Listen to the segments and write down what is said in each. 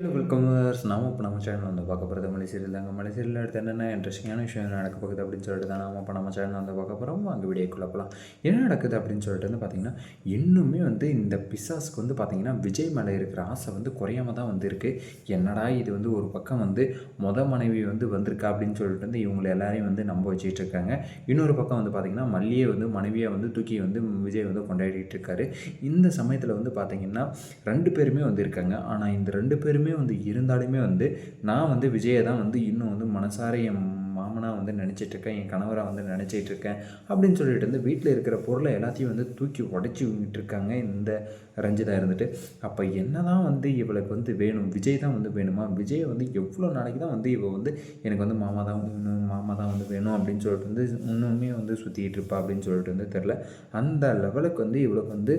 Welcome நாம இப்போ நம்ம சேனல் வந்து பார்க்க போகிறது மலை சீரியல் தாங்க. மலை சீரியல் அடுத்து என்னென்ன இன்ட்ரெஸ்டிங்கான விஷயம் நடக்க போகுது அப்படின்னு சொல்லிட்டு தான் நாம இப்போ நம்ம சேனல் வந்து பார்க்க போகிறோம் அங்கே வீடியோக்குள்ள போகலாம் என்ன நடக்குது அப்படின்னு சொல்லிட்டு வந்து பார்த்திங்கன்னா இன்னுமே வந்து இந்த பிசாஸ்க்கு வந்து பார்த்திங்கன்னா விஜய் மேலே இருக்கிற ஆசை வந்து குறையாம தான் வந்திருக்கு. என்னடா இது வந்து ஒரு பக்கம் வந்து மொத மனைவி வந்து வந்திருக்கா அப்படின்னு சொல்லிட்டு வந்து இவங்களை எல்லாரையும் வந்து நம்ப வச்சுட்டு இருக்காங்க. இன்னொரு பக்கம் வந்து பார்த்தீங்கன்னா மல்லியை வந்து மனைவியை வந்து தூக்கி வந்து விஜய் வந்து கொண்டாடிட்டு இருக்காரு. இந்த சமயத்தில் வந்து பார்த்தீங்கன்னா ரெண்டு பேருமே வந்து இருக்காங்க. ஆனால் இந்த ரெண்டு பேருமே வந்து இருந்தாலுமே வந்து நான் வந்து விஜயை தான் வந்து இன்னும் வந்து மனசார என் மாமனாக வந்து நினச்சிட்டு இருக்கேன் என் கணவராக வந்து நினச்சிட்டு இருக்கேன் அப்படின்னு சொல்லிட்டு வந்து வீட்டில் இருக்கிற பொருளை எல்லாத்தையும் வந்து தூக்கி உடச்சி இருக்காங்க இந்த ரஞ்சிதா இருந்துட்டு. அப்போ என்ன தான் வந்து இவளுக்கு வந்து வேணும் விஜய் தான் வந்து வேணுமா? விஜய் வந்து எவ்வளோ நாளைக்கு தான் வந்து இவள் வந்து எனக்கு வந்து மாமா தான் வேணும் மாமா தான் வந்து வேணும் அப்படின்னு சொல்லிட்டு வந்து இன்னுமே வந்து சுற்றிக்கிட்டு இருப்பா அப்படின்னு சொல்லிட்டு வந்து தெரில அந்த லெவலுக்கு வந்து இவளுக்கு வந்து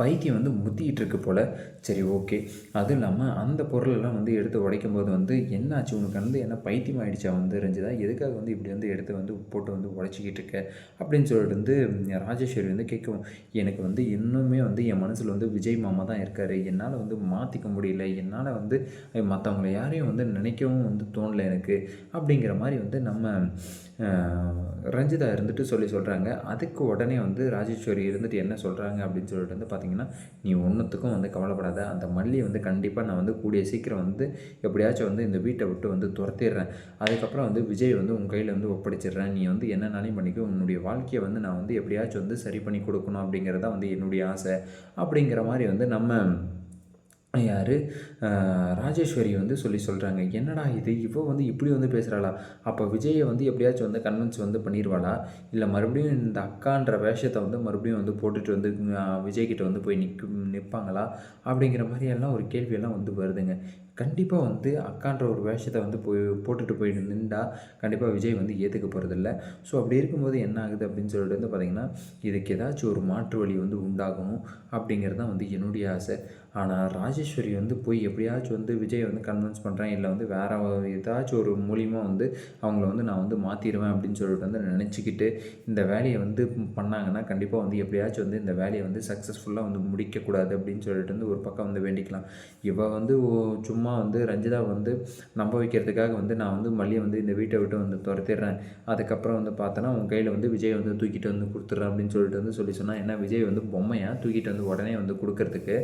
பைத்தியம் வந்து முத்திக்கிட்டு இருக்கு போல். சரி ஓகே. அதுவும் இல்லாமல் அந்த பொருளெல்லாம் வந்து எடுத்து உடைக்கும் போது வந்து என்னாச்சு? உனக்கு வந்து என்ன பைத்தியம் ஆகிடுச்சா வந்து ரஞ்சிதா? எதுக்காக வந்து இப்படி வந்து எடுத்து வந்து போட்டு வந்து உடச்சிக்கிட்டு இருக்க? அப்படின்னு சொல்லிட்டு வந்து ராஜேஸ்வரி வந்து கேட்கும் எனக்கு வந்து இன்னுமே வந்து என் மனசில் வந்து விஜய் மாமா தான் இருக்கார். என்னால் வந்து மாற்றிக்க முடியல. என்னால் வந்து மற்றவங்கள யாரையும் வந்து நினைக்கவும் வந்து தோணலை எனக்கு. அப்படிங்கிற மாதிரி வந்து நம்ம ரஞ்சிதா இருந்துட்டு சொல்லி சொல்கிறாங்க அதுக்கு உடனே வந்து ராஜேஸ்வரி இருந்துட்டு என்ன சொல்கிறாங்க அப்படின்னு சொல்லிட்டு வந்து பார்த்தீங்கன்னா நீ ஒன்றுத்துக்கும் வந்து கவலைப்படாத. அந்த மல்லியை வந்து கண்டிப்பாக நான் வந்து கூடிய சீக்கிரம் வந்து எப்படியாச்சும் வந்து இந்த வீட்டை விட்டு வந்து துரத்திடுறேன். அதுக்கப்புறம் வந்து விஜய் வந்து உன் கையில் வந்து ஒப்படைச்சிடுறேன். நீ வந்து என்னன்னாலையும் பண்ணிக்கோ. உன்னுடைய வாழ்க்கையை வந்து நான் வந்து எப்படியாச்சும் வந்து சரி பண்ணி கொடுக்கணும் அப்படிங்கிறதா வந்து என்னுடைய ஆசை. அப்படிங்கிற மாதிரி வந்து நம்ம யார்? ராஜேஸ்வரி வந்து சொல்லி சொல்கிறாங்க என்னடா இது? இவ வந்து இப்படி வந்து பேசுகிறாளா அப்போ விஜயை வந்து எப்படியாச்சும் வந்து கன்வின்ஸ் வந்து பண்ணிடுவாளா இல்லை மறுபடியும் இந்த அக்கான்ற வேஷத்தை வந்து மறுபடியும் வந்து போட்டுட்டு வந்து விஜய்கிட்ட வந்து போய் நிற்க நிற்பாங்களா அப்படிங்கிற மாதிரியெல்லாம் ஒரு கேள்வியெல்லாம் வந்து வருதுங்க. கண்டிப்பாக வந்து அக்கான்ற ஒரு வேஷத்தை வந்து போய் போட்டுட்டு போய் நின்றா கண்டிப்பாக விஜய் வந்து ஏற்றுக்க போகிறதில்ல ஸோ அப்படி இருக்கும்போது என்ன ஆகுது அப்படின்னு சொல்லிட்டு வந்து பார்த்திங்கன்னா இதுக்கு ஏதாச்சும் ஒரு மாற்று வழி வந்து உண்டாகணும் அப்படிங்கிறது தான் வந்து என்னுடைய ஆசை. ஆனால் ராஜேஸ்வரி வந்து போய் எப்படியாச்சும் வந்து விஜய் வந்து கன்வின்ஸ் பண்ணுறேன் இல்லை வந்து வேறு ஏதாச்சும் ஒரு மூலியமாக வந்து அவங்கள வந்து நான் வந்து மாற்றிடுவேன் அப்படின்னு சொல்லிட்டு வந்து நினச்சிக்கிட்டு இந்த வேலையை வந்து பண்ணாங்கன்னா கண்டிப்பாக வந்து எப்படியாச்சும் வந்து இந்த வேலையை வந்து சக்ஸஸ்ஃபுல்லாக வந்து முடிக்கக்கூடாது அப்படின்னு சொல்லிட்டு வந்து ஒரு பக்கம் வந்து வேண்டிக்கலாம். இவள் வந்து சும்மா சும்மா வந்து ரஞ்சிதா வந்து நம்ப வைக்கிறதுக்காக வந்து நான் வந்து மல்லியை வந்து இந்த வீட்டை விட்டு வந்து துரத்திடுறேன். அதுக்கப்புறம் வந்து பார்த்தோன்னா உன் கையில் வந்து விஜய் வந்து தூக்கிட்டு வந்து கொடுத்துட்றேன் அப்படின்னு சொல்லிட்டு வந்து சொல்லி சொன்னால் ஏன்னா விஜய் வந்து பொம்மையாக தூக்கிட்டு வந்து உடனே வந்து கொடுக்கறதுக்கு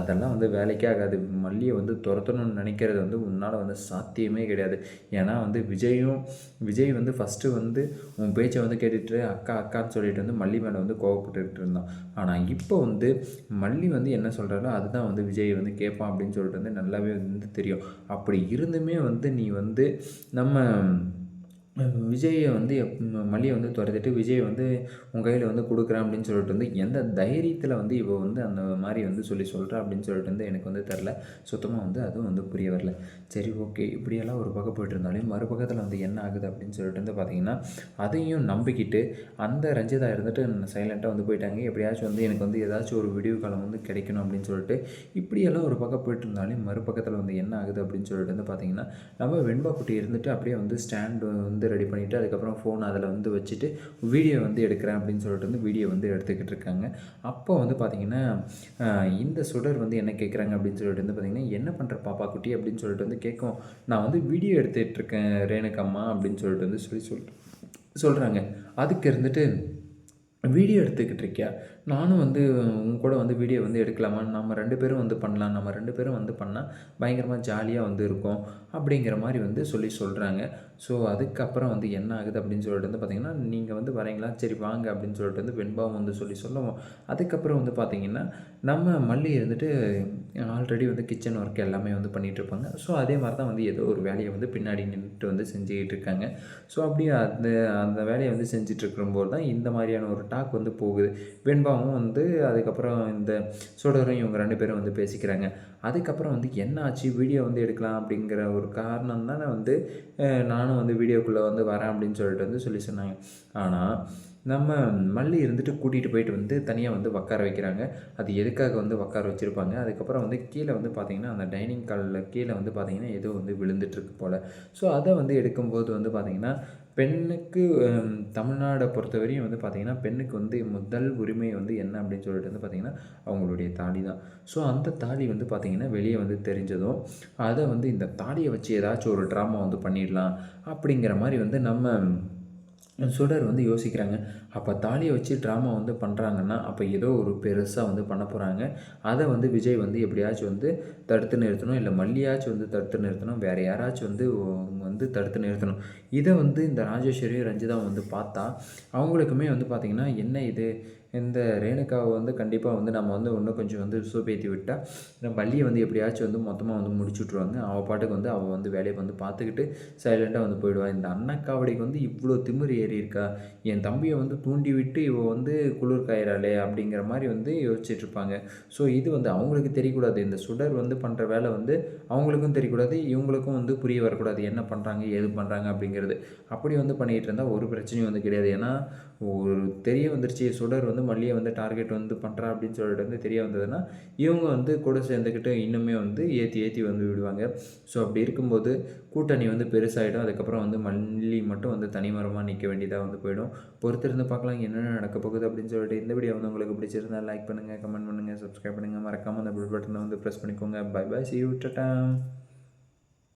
அதெல்லாம் வந்து வேலைக்கே ஆகாது. மல்லியை வந்து துரத்தணும்னு நினைக்கிறது வந்து உன்னால் வந்து சாத்தியமே கிடையாது. ஏன்னா வந்து விஜயும் விஜய் வந்து ஃபஸ்ட்டு வந்து உன் பேச்சை வந்து கேட்டுட்டு அக்கா அக்கான்னு சொல்லிட்டு வந்து மல்லி மேலே வந்து கோவப்பட்டுக்கிட்டு இருந்தான். ஆனால் இப்போ வந்து மல்லி வந்து என்ன சொல்கிறாரோ அதுதான் வந்து விஜய் வந்து கேட்பான் அப்படின்னு சொல்லிட்டு வந்து நல்லாவே வந்து தெரியும். அப்படி இருந்துமே வந்து நீ வந்து நம்ம விஜயை வந்து எப் மல்லியை வந்து துரத்திட்டு விஜய் வந்து உன் கையில் வந்து கொடுக்குறேன் அப்படின்னு சொல்லிட்டு வந்து எந்த தைரியத்தில் வந்து இவள் வந்து அந்த மாதிரி வந்து சொல்லி சொல்கிறா அப்படின்னு சொல்லிட்டு வந்து எனக்கு வந்து தெரில சுத்தமாக வந்து அதுவும் வந்து புரிய வரல. சரி ஓகே. இப்படியெல்லாம் ஒரு பக்கம் போயிட்டு இருந்தாலும் மறுபக்கத்தில் வந்து என்ன ஆகுது அப்படின்னு சொல்லிட்டு வந்து பார்த்தீங்கன்னா அதையும் நம்பிக்கிட்டு அந்த ரஞ்சிதா இருந்துட்டு சைலண்ட்டாக வந்து போயிட்டாங்க. எப்படியாச்சும் வந்து எனக்கு வந்து ஏதாச்சும் ஒரு விடிவு காலம் வந்து கிடைக்கணும் அப்படின்னு சொல்லிட்டு இப்படியெல்லாம் ஒரு பக்கம் போயிட்டு இருந்தாலும் மறுபக்கத்தில் வந்து என்ன ஆகுது அப்படின்னு சொல்லிட்டு வந்து பார்த்தீங்கன்னா நம்ம வெண்பா குட்டி இருந்துட்டு அப்படியே வந்து ஸ்டாண்டு வந்து ரெடி பண்ணிவிட்டு அதுக்கப்புறம் ஃபோன் அதில் வந்து வச்சுட்டு வீடியோ வந்து எடுக்கிறேன் அப்படின்னு சொல்லிட்டு வந்து வீடியோ வந்து எடுத்துக்கிட்டு இருக்காங்க. அப்போ வந்து பார்த்திங்கன்னா இந்த சுடர் வந்து என்ன கேட்குறாங்க அப்படின்னு சொல்லிட்டு வந்து பார்த்திங்கன்னா என்ன பண்ணுற பாப்பா குட்டி அப்படின்னு சொல்லிட்டு வந்து கேட்கும். நான் வந்து வீடியோ எடுத்துகிட்ருக்கேன் ரேணுக்கம்மா அப்படின்னு சொல்லிட்டு வந்து சொல்லி சொல் சொல்கிறாங்க அதுக்கு இருந்துட்டு வீடியோ எடுத்துக்கிட்டு இருக்கியா? நானும் வந்து உங்க கூட வந்து வீடியோ வந்து எடுக்கலாமா? நம்ம ரெண்டு பேரும் வந்து பண்ணலாம். நம்ம ரெண்டு பேரும் வந்து பண்ணால் பயங்கரமாக ஜாலியாக வந்து இருக்கும் அப்படிங்கிற மாதிரி வந்து சொல்லி சொல்கிறாங்க ஸோ அதுக்கப்புறம் வந்து என்ன ஆகுது அப்படின்னு சொல்லிட்டு வந்து பார்த்திங்கன்னா நீங்கள் வந்து வரீங்களா? சரி வாங்க அப்படின்னு சொல்லிட்டு வந்து வெண்பாவும் வந்து சொல்லி சொல்லுவோம். அதுக்கப்புறம் வந்து பார்த்திங்கன்னா நம்ம மல்லி இருந்துட்டு ஆல்ரெடி வந்து கிச்சன் ஒர்க் எல்லாமே வந்து பண்ணிகிட்ருப்பாங்க ஸோ அதே மாதிரி தான் வந்து ஏதோ ஒரு வேலையை வந்து பின்னாடி நின்றுட்டு வந்து செஞ்சுக்கிட்டு இருக்காங்க. ஸோ அப்படியே அந்த அந்த வேலையை வந்து செஞ்சிட்ருக்கும்போது தான் இந்த மாதிரியான ஒரு டாக் வந்து போகுது. வெண்பாவும் வந்து அதுக்கப்புறம் இந்த சோடரும் இவங்க ரெண்டு பேரும் வந்து பேசிக்கிறாங்க. அதுக்கப்புறம் வந்து என்ன ஆச்சு? வீடியோ வந்து எடுக்கலாம் அப்படிங்கிற ஒரு காரணம் தானே வந்து நானும் வந்து வீடியோக்குள்ளே வந்து வரேன் அப்படின்னு சொல்லிட்டு வந்து சொல்லி சொன்னாங்க. ஆனால் நம்ம மல்லி இருந்துட்டு கூட்டிகிட்டு போயிட்டு வந்து தனியாக வந்து உட்கார வைக்கிறாங்க. அது எதுக்காக வந்து உட்கார வச்சுருப்பாங்க? அதுக்கப்புறம் வந்து கீழே வந்து பார்த்திங்கன்னா அந்த டைனிங் காலில் கீழே வந்து பார்த்திங்கன்னா ஏதோ வந்து விழுந்துட்டுருக்கு போல். ஸோ அதை வந்து எடுக்கும்போது வந்து பார்த்திங்கன்னா பெண்ணுக்கு தமிழ்நாடை பொறுத்தவரையும் வந்து பார்த்திங்கன்னா பெண்ணுக்கு வந்து முதல் உரிமை வந்து என்ன அப்படின்னு சொல்லிட்டு வந்து பார்த்திங்கன்னா அவங்களுடைய தாலி தான். ஸோ அந்த தாலி வந்து பார்த்திங்கன்னா வெளியே வந்து தெரிஞ்சதும் அதை வந்து இந்த தாலியை வச்சு ஏதாச்சும் ஒரு ட்ராமா வந்து பண்ணிடலாம் அப்படிங்கிற மாதிரி வந்து நம்ம சுடர் வந்து யோசிக்கிறாங்க. அப்போ தாலியை வச்சு ட்ராமா வந்து பண்ணுறாங்கன்னா அப்போ ஏதோ ஒரு பெருசாக வந்து பண்ண போகிறாங்க அதை வந்து விஜய் வந்து எப்படியாச்சும் வந்து தடுத்து நிறுத்தணும். இல்லை மல்லியாச்சும் வந்து தடுத்து நிறுத்தணும். வேறு யாராச்சும் வந்து வந்து தடுத்து நிறுத்தணும். இதை வந்து இந்த ராஜேஸ்வரி ரஞ்சிதா வந்து பார்த்தா அவங்களுக்குமே வந்து பார்த்திங்கன்னா என்ன இது? இந்த ரேணுகாவை வந்து கண்டிப்பாக வந்து நம்ம வந்து இன்னும் கொஞ்சம் வந்து சூப்பேற்றி விட்டால் நம்ம பள்ளியை வந்து எப்படியாச்சும் வந்து மொத்தமாக வந்து முடிச்சு விட்ருவாங்க அவள் பாட்டுக்கு வந்து அவள் வந்து வேலையை வந்து பார்த்துக்கிட்டு சைலண்ட்டாக வந்து போயிடுவாள் இந்த அன்னக்காவடிக்கு வந்து இவ்வளோ திமிரு ஏறி இருக்கா என் தம்பியை வந்து தூண்டி விட்டு இவள் வந்து குளிர் காயிறாளே அப்படிங்கிற மாதிரி வந்து யோசிச்சுட்ருப்பாங்க. ஸோ இது வந்து அவங்களுக்கு தெரியக்கூடாது. இந்த சுடர் வந்து பண்ணுற வேலை வந்து அவங்களுக்கும் தெரியக்கூடாது. இவங்களுக்கும் வந்து புரிய வரக்கூடாது. என்ன பண்ணுறாங்க ஏது பண்ணுறாங்க அப்படிங்கிறது. அப்படி வந்து பண்ணிகிட்டு இருந்தால் ஒரு பிரச்சனையும் வந்து கிடையாது. ஏன்னா ஒரு தெரிய வந்துருச்சு. சுடர் வந்து மல்லியை வந்து டார்கெட் வந்து பண்ணுறா அப்படின்னு சொல்லிட்டு வந்து தெரிய வந்ததுன்னா இவங்க வந்து கூட சேர்ந்துக்கிட்டு இன்னுமே வந்து ஏற்றி ஏற்றி வந்து விடுவாங்க. ஸோ அப்படி இருக்கும்போது கூட்டணி வந்து பெருசாகிடும் அதுக்கப்புறம் வந்து மல்லி மட்டும் வந்து தனிமரமாக நிற்க வேண்டியதாக வந்து போயிடும். பொறுத்திருந்து பார்க்கலாம் என்னென்ன நடக்க போகுது அப்படின்னு சொல்லிட்டு இந்த வீடியோ வந்து உங்களுக்கு பிடிச்சிருந்தா லைக் பண்ணுங்கள் கமெண்ட் பண்ணுங்கள் சப்ஸ்கிரைப் பண்ணுங்கள் மறக்காமல் அந்த பில் பட்டனை வந்து ப்ரெஸ் பண்ணிக்கோங்க. Bye bye see you tata